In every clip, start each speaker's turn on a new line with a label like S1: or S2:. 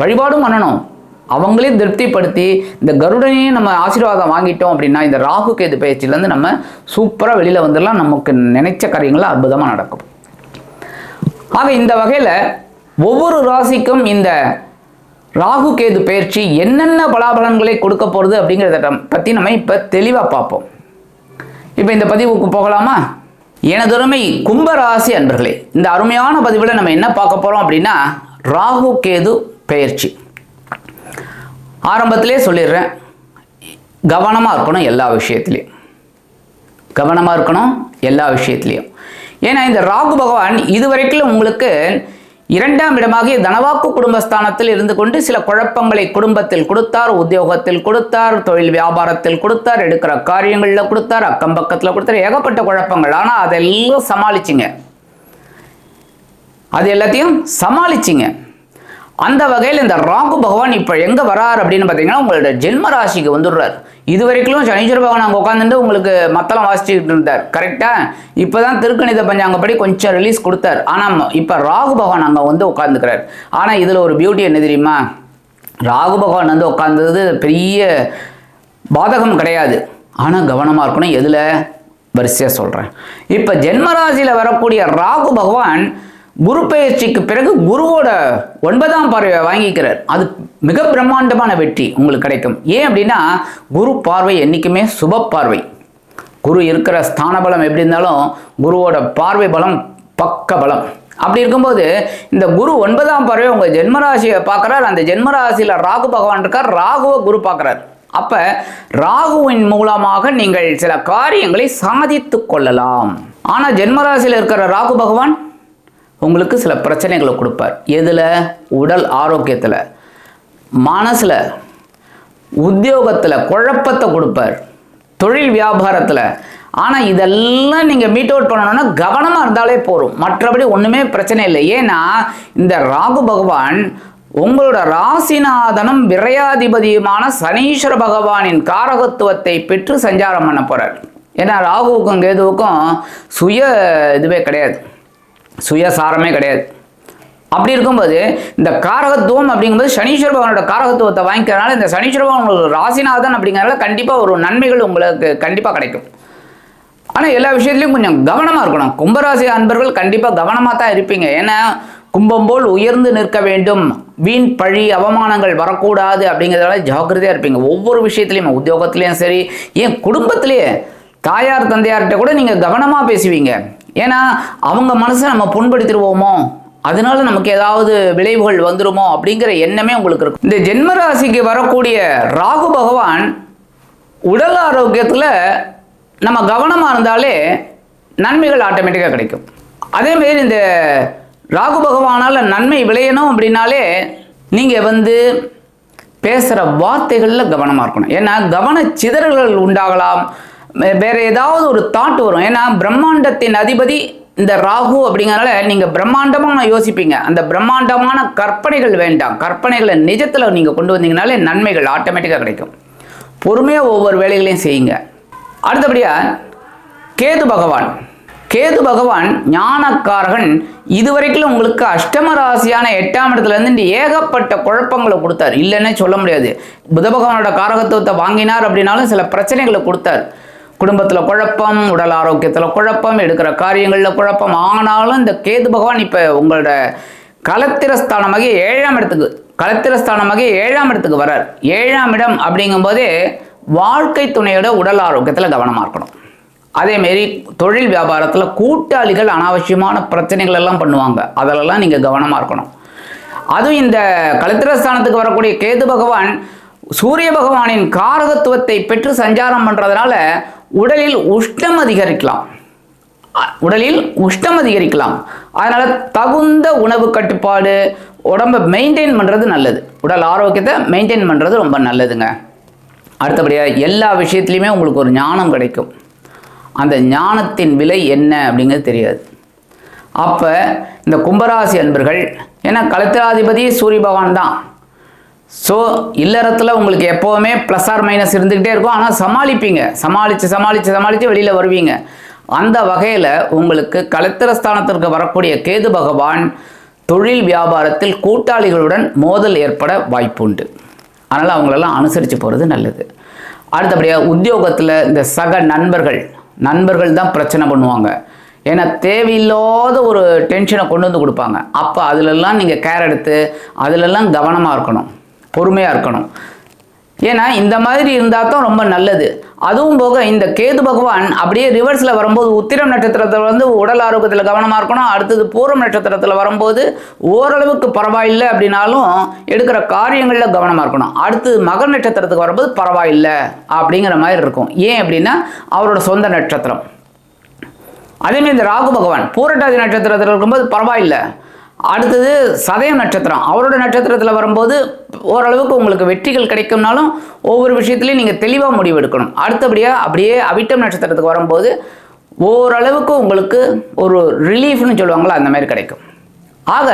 S1: வழிபாடும் பண்ணணும். அவங்களையும் திருப்திப்படுத்தி இந்த கருடனையும் நம்ம ஆசீர்வாதம் வாங்கிட்டோம் அப்படின்னா இந்த ராகு கேது பயிற்சியிலேருந்து நம்ம சூப்பராக வெளியில் வந்துடலாம் நமக்கு நினைச்ச காரியங்கள்லாம் அற்புதமாக நடக்கும். ஆக இந்த வகையில் ஒவ்வொரு ராசிக்கும் இந்த ராகு கேது பயிற்சி என்னென்ன பலாபலன்களை கொடுக்க போகிறது அப்படிங்கிறத பற்றி நம்ம இப்போ தெளிவாக பார்ப்போம். இப்போ இந்த பதிவுக்கு போகலாமா? எனதொருமை கும்பராசி அன்பர்களே இந்த அருமையான பதிவில் நம்ம என்ன பார்க்க போகிறோம் அப்படின்னா ராகு கேது பெயர்ச்சி. ஆரம்பத்திலே சொல்லிடுறேன் கவனமாக இருக்கணும் எல்லா விஷயத்துலையும். கவனமாக இருக்கணும் எல்லா விஷயத்துலையும். ஏன்னா இந்த ராகு பகவான் இதுவரைக்கும் உங்களுக்கு இரண்டாம் இடமாகிய தனவாக்கு குடும்பஸ்தானத்தில் இருந்து கொண்டு சில குழப்பங்களை குடும்பத்தில் கொடுத்தார் உத்தியோகத்தில் கொடுத்தார் தொழில் வியாபாரத்தில் கொடுத்தார் எடுக்கிற காரியங்களில் கொடுத்தார் அக்கம் பக்கத்தில் கொடுத்தார் ஏகப்பட்ட குழப்பங்கள். ஆனால் அதெல்லாம் சமாளிச்சிங்க. அது எல்லாத்தையும் சமாளிச்சிங்க. அந்த வகையில் இந்த ராகு பகவான் இப்போ எங்கே வரார் அப்படின்னு பார்த்தீங்கன்னா உங்களோட ஜென்ம ராசிக்கு வந்துடுறார். இது வரைக்கும் சனீஸ்வர பகவான் அங்கே உட்காந்துட்டு உங்களுக்கு மத்தளம் வாசிச்சுக்கிட்டு இருந்தார். கரெக்டாக இப்போ தான் திருக்கணித பஞ்சாங்கப்படி கொஞ்சம் ரிலீஸ் கொடுத்தார். ஆனால் இப்போ ராகு பகவான் அங்கே வந்து உட்காந்துக்கிறார் ஆனால் இதில் ஒரு பியூட்டி என்ன தெரியுமா? ராகு பகவான் வந்து உட்காந்தது பெரிய பாதகம் கிடையாது. ஆனால் கவனமாக இருக்கணும். எதில்? வரிசையாக சொல்கிறேன் இப்போ ஜென்மராசியில் வரக்கூடிய ராகு பகவான் குரு பயிற்சிக்கு பிறகு குருவோட ஒன்பதாம் பார்வையை வாங்கிக்கிறார். அது மிக பிரம்மாண்டமான வெற்றி உங்களுக்கு கிடைக்கும். ஏன் அப்படின்னா குரு பார்வை என்றைக்குமே சுப பார்வை. குரு இருக்கிற ஸ்தான பலம் எப்படி இருந்தாலும் குருவோட பார்வை பலம் பக்க பலம். அப்படி இருக்கும்போது இந்த குரு ஒன்பதாம் பார்வை உங்கள் ஜென்மராசியை பார்க்குறார். அந்த ஜென்மராசியில் ராகு பகவான் இருக்கார். ராகுவை குரு பார்க்குறார். அப்போ ராகுவின் மூலமாக நீங்கள் சில காரியங்களை சாதித்து கொள்ளலாம். ஆனால் ஜென்மராசியில் இருக்கிற ராகு பகவான் உங்களுக்கு சில பிரச்சனைகளை கொடுப்பார். எதில்? உடல் ஆரோக்கியத்தில். மனசில் உத்தியோகத்தில் குழப்பத்தை கொடுப்பார். தொழில் வியாபாரத்தில். ஆனால் இதெல்லாம் நீங்கள் மீட் அவுட் பண்ணணும்னா கவனமாக இருந்தாலே போதும். மற்றபடி ஒன்றுமே பிரச்சனை இல்லை. ஏன்னா இந்த ராகு பகவான் உங்களோட ராசிநாதனும் விரையாதிபதியுமான சனீஸ்வர பகவானின் காரகத்துவத்தை பெற்று சஞ்சாரம் பண்ண போகிறார் ஏன்னா ராகுவுக்கும் கேதுவுக்கும் சுய இதுவே கிடையாது. சுயசாரமே கிடையாது. அப்படி இருக்கும்போது இந்த காரகத்துவம் அப்படிங்கும்போது சனீஸ்வர பகவானோட காரகத்துவத்தை வாங்கிக்கிறதுனால இந்த சனீஸ்வர பகவான் உங்களுக்கு ராசிநாதன் அப்படிங்கிறனால கண்டிப்பாக ஒரு நன்மைகள் உங்களுக்கு கண்டிப்பாக கிடைக்கும். ஆனால் எல்லா விஷயத்துலையும் கொஞ்சம் கவனமாக இருக்கணும். கும்பராசி அன்பர்கள் கண்டிப்பாக கவனமாக தான் இருப்பீங்க. ஏன்னா கும்பம் போல் உயர்ந்து நிற்க வேண்டும். வீண் பழி அவமானங்கள் வரக்கூடாது அப்படிங்கிறதால ஜாக்கிரதையாக இருப்பீங்க. ஒவ்வொரு விஷயத்துலையும் உத்தியோகத்துலேயும் சரி ஏன் குடும்பத்திலேயே தாயார் தந்தையார்கிட்ட கூட நீங்கள் கவனமாக பேசுவீங்க. ஏன்னா அவங்க மனசை நம்ம புண்படுத்திடுவோமோ? அதனால நமக்கு ஏதாவது விளைவுகள் வந்துருமோ? அப்படிங்கிற எண்ணமே உங்களுக்கு இருக்கும். இந்த ஜென்ம ராசிக்கு வரக்கூடிய ராகு பகவான் உடல் ஆரோக்கியத்தில் நம்ம கவனமாக இருந்தாலே நன்மைகள் ஆட்டோமேட்டிக்காக கிடைக்கும். அதேமாரி இந்த ராகு பகவானால் நன்மை விளையணும் அப்படின்னாலே நீங்கள் வந்து பேசுகிற வார்த்தைகளில் கவனமாக இருக்கணும். ஏன்னா கவன சிதறல்கள் உண்டாகலாம். வேற ஏதாவது ஒரு தாட் வரும். ஏன்னா பிரம்மாண்டத்தின் அதிபதி இந்த ராகு அப்படிங்கிறனால நீங்கள் பிரம்மாண்டமாக யோசிப்பீங்க. அந்த பிரம்மாண்டமான கற்பனைகள் வேண்டாம். கற்பனைகளை நிஜத்தில் நீங்கள் கொண்டு வந்தீங்கனாலே நன்மைகள் ஆட்டோமேட்டிக்காக கிடைக்கும். பொறுமையாக ஒவ்வொரு வேலைகளையும் செய்யுங்க. அடுத்தபடியாக கேது பகவான். கேது பகவான் ஞானக்காரகன். இதுவரைக்கும் உங்களுக்கு அஷ்டம ராசியான எட்டாம் இடத்துல இருந்து ஏகப்பட்ட குழப்பங்களை கொடுத்தார். இல்லைன்னே சொல்ல முடியாது. புத பகவானோட காரகத்துவத்தை வாங்கினார் அப்படின்னாலும் சில பிரச்சனைகளை கொடுத்தார். குடும்பத்தில் குழப்பம் உடல் ஆரோக்கியத்தில் குழப்பம் எடுக்கிற காரியங்களில் குழப்பம். ஆனாலும் இந்த கேது பகவான் இப்போ உங்களோட களத்திரஸ்தானமாகி ஏழாம் இடத்துக்கு களத்திரஸ்தானமாகி ஏழாம் இடத்துக்கு வரார் ஏழாம் இடம் அப்படிங்கும்போதே வாழ்க்கை துணையோட உடல் ஆரோக்கியத்தில் கவனமாக இருக்கணும். அதேமாரி தொழில் வியாபாரத்தில் கூட்டாளிகள் அனாவசியமான பிரச்சனைகள் எல்லாம் பண்ணுவாங்க. அதிலெல்லாம் நீங்கள் கவனமாக இருக்கணும். அதுவும் இந்த களத்திரஸ்தானத்துக்கு வரக்கூடிய கேது பகவான் சூரிய பகவானின் காரகத்துவத்தை பெற்று சஞ்சாரம் பண்ணுறதுனால உடலில் உஷ்ணம் அதிகரிக்கலாம். உடலில் உஷ்ணம் அதிகரிக்கலாம். அதனால் தகுந்த உணவு கட்டுப்பாடு உடம்பை மெயின்டைன் பண்ணுறது நல்லது. உடல் ஆரோக்கியத்தை மெயின்டைன் பண்ணுறது ரொம்ப நல்லதுங்க. அடுத்தபடியாக எல்லா விஷயத்துலையுமே உங்களுக்கு ஒரு ஞானம் கிடைக்கும். அந்த ஞானத்தின் விலை என்ன அப்படிங்கிறது தெரியாது. அப்போ இந்த கும்பராசி அன்பர்கள் ஏன்னா கலத்திராதிபதி சூரிய பகவான் தான். ஸோ இல்லறத்தில் உங்களுக்கு எப்போவுமே ப்ளஸ் ஆர் மைனஸ் இருந்துக்கிட்டே இருக்கும். ஆனால் சமாளிப்பீங்க. சமாளித்து சமாளித்து சமாளித்து வெளியில் வருவீங்க. அந்த வகையில் உங்களுக்கு கலத்திரஸ்தானத்திற்கு வரக்கூடிய கேது பகவான் தொழில் வியாபாரத்தில் கூட்டாளிகளுடன் மோதல் ஏற்பட வாய்ப்புண்டு. அதனால் அவங்களெல்லாம் அனுசரித்து போகிறது நல்லது. அடுத்தபடியாக உத்தியோகத்தில் இந்த சக நண்பர்கள் நண்பர்கள் தான் பிரச்சனை பண்ணுவாங்க. ஏன்னா தேவையில்லாத ஒரு டென்ஷனை கொண்டு வந்து கொடுப்பாங்க. அப்போ அதிலெல்லாம் நீங்கள் கேர் எடுத்து அதிலெல்லாம் கவனமாக இருக்கணும். பொறுமையாக இருக்கணும். ஏன்னா இந்த மாதிரி இருந்தால் தான் ரொம்ப நல்லது. அதுவும் போக இந்த கேது பகவான் அப்படியே ரிவர்ஸில் வரும்போது உத்திரம் நட்சத்திரத்தில் வந்து உடல் ஆரோக்கியத்தில் கவனமாக இருக்கணும். அடுத்தது பூரம் நட்சத்திரத்தில் வரும்போது ஓரளவுக்கு பரவாயில்லை அப்படின்னாலும் எடுக்கிற காரியங்களில் கவனமாக இருக்கணும். அடுத்தது மகர் நட்சத்திரத்துக்கு வரும்போது பரவாயில்லை அப்படிங்கிற மாதிரி இருக்கும். ஏன் அப்படின்னா அவரோட சொந்த நட்சத்திரம். அதேமாதிரி இந்த ராகு பகவான் பூரட்டாதி நட்சத்திரத்தில் இருக்கும்போது பரவாயில்லை. அடுத்தது சதயம் நட்சத்திரம். அவரோட நட்சத்திரத்தில் வரும்போது ஓரளவுக்கு உங்களுக்கு வெற்றிகள் கிடைக்கும்னாலும் ஒவ்வொரு விஷயத்துலையும் நீங்கள் தெளிவாக முடிவு எடுக்கணும். அடுத்தபடியாக அப்படியே அவிட்டம் நட்சத்திரத்துக்கு வரும்போது ஓரளவுக்கு உங்களுக்கு ஒரு ரிலீஃப்னு சொல்லுவாங்களா அந்த மாதிரி கிடைக்கும். ஆக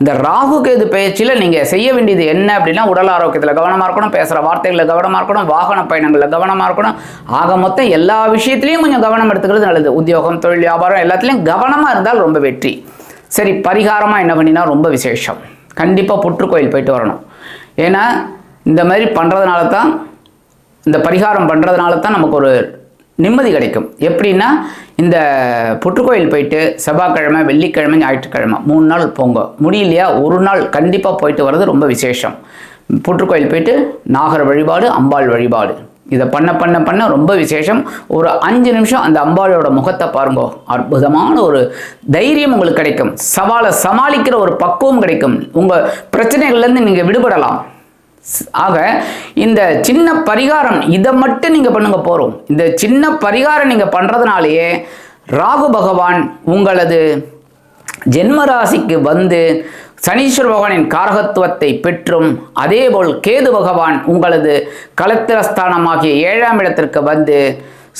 S1: இந்த ராகு கேது பயிற்சியில் நீங்கள் செய்ய வேண்டியது என்ன அப்படின்னா உடல் ஆரோக்கியத்தில் கவனமாக இருக்கணும் பேசுகிற வார்த்தைகளில் கவனமாக இருக்கணும் வாகன பயணங்களில் கவனமாக இருக்கணும். ஆக மொத்தம் எல்லா விஷயத்துலையும் கொஞ்சம் கவனம் எடுத்துக்கிறது நல்லது. உத்தியோகம் தொழில் வியாபாரம் எல்லாத்துலேயும் கவனமாக இருந்தால் ரொம்ப வெற்றி. சரி பரிகாரமாக என்ன பண்ணினா ரொம்ப விசேஷம். கண்டிப்பாக புற்றுக்கோயில் போயிட்டு வரணும். ஏன்னா இந்த மாதிரி பண்ணுறதுனால தான் இந்த பரிகாரம் பண்ணுறதுனால தான் நமக்கு ஒரு நிம்மதி கிடைக்கும். எப்படின்னா இந்த புற்றுக்கோயில் போயிட்டு செவ்வாய்க்கிழமை வெள்ளிக்கிழமை ஞாயிற்றுக்கிழமை மூணு நாள் போங்க முடியலையா? ஒரு நாள் கண்டிப்பாக போயிட்டு வர்றது ரொம்ப விசேஷம். புற்றுக்கோயில் போயிட்டு நாகர் வழிபாடு அம்பாள் வழிபாடு. இதை பண்ண பண்ண பண்ண ரொம்ப விசேஷம். ஒரு அஞ்சு நிமிஷம் அந்த அம்பாளோட முகத்தை பாருங்க. அற்புதமான ஒரு தைரியம் உங்களுக்கு கிடைக்கும். சவாலை சமாளிக்கிற ஒரு பக்குவம் கிடைக்கும். உங்கள் பிரச்சனைகள்லேருந்து நீங்கள் விடுபடலாம். ஆக இந்த சின்ன பரிகாரம் இதை மட்டும் நீங்கள் பண்ணுங்க போகிறோம் இந்த சின்ன பரிகாரம் நீங்கள் பண்ணுறதுனாலேயே ராகு பகவான் உங்களது ஜென்ம ராசிக்கு வந்து சனீஸ்வர பகவானின் காரகத்துவத்தை பெற்றும் அதேபோல் கேது பகவான் உங்களது கலத்திரஸ்தானமாகிய ஏழாம் இடத்திற்கு வந்து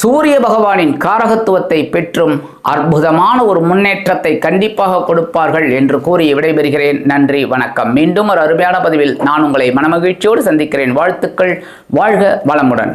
S1: சூரிய பகவானின் காரகத்துவத்தை பெற்றும் அற்புதமான ஒரு முன்னேற்றத்தை கண்டிப்பாக கொடுப்பார்கள் என்று கூறி விடைபெறுகிறேன். நன்றி வணக்கம். மீண்டும் ஒரு அருமையான பதிவில் நான் உங்களை மனமகிழ்ச்சியோடு சந்திக்கிறேன். வாழ்த்துக்கள் வாழ்க வளமுடன்.